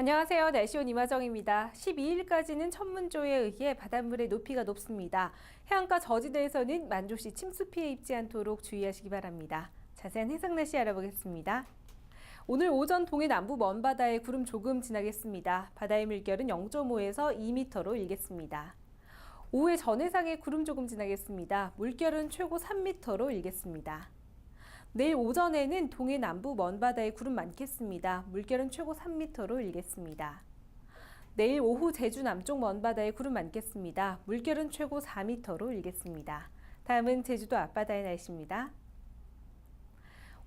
안녕하세요. 날씨온 이마정입니다. 12일까지는 천문조에 의해 바닷물의 높이가 높습니다. 해안가 저지대에서는 만조시 침수 피해 입지 않도록 주의하시기 바랍니다. 자세한 해상 날씨 알아보겠습니다. 오늘 오전 동해 남부 먼바다에 구름 조금 지나겠습니다. 바다의 물결은 0.5에서 2m로 일겠습니다. 오후에 전해상에 구름 조금 지나겠습니다. 물결은 최고 3m로 일겠습니다. 내일 오전에는 동해 남부 먼바다에 구름 많겠습니다. 물결은 최고 3m로 일겠습니다. 내일 오후 제주 남쪽 먼바다에 구름 많겠습니다. 물결은 최고 4m로 일겠습니다. 다음은 제주도 앞바다의 날씨입니다.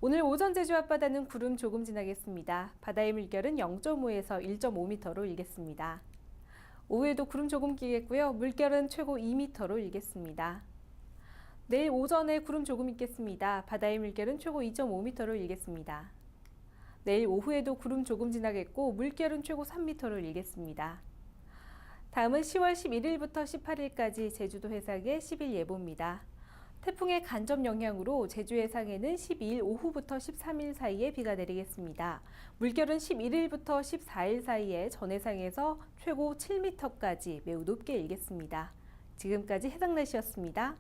오늘 오전 제주 앞바다는 구름 조금 지나겠습니다. 바다의 물결은 0.5에서 1.5m로 일겠습니다. 오후에도 구름 조금 끼겠고요. 물결은 최고 2m로 일겠습니다. 내일 오전에 구름 조금 있겠습니다. 바다의 물결은 최고 2.5m로 일겠습니다. 내일 오후에도 구름 조금 지나겠고 물결은 최고 3m로 일겠습니다. 다음은 10월 11일부터 18일까지 제주도 해상의 10일 예보입니다. 태풍의 간접 영향으로 제주 해상에는 12일 오후부터 13일 사이에 비가 내리겠습니다. 물결은 11일부터 14일 사이에 전 해상에서 최고 7m까지 매우 높게 일겠습니다. 지금까지 해당 날씨였습니다.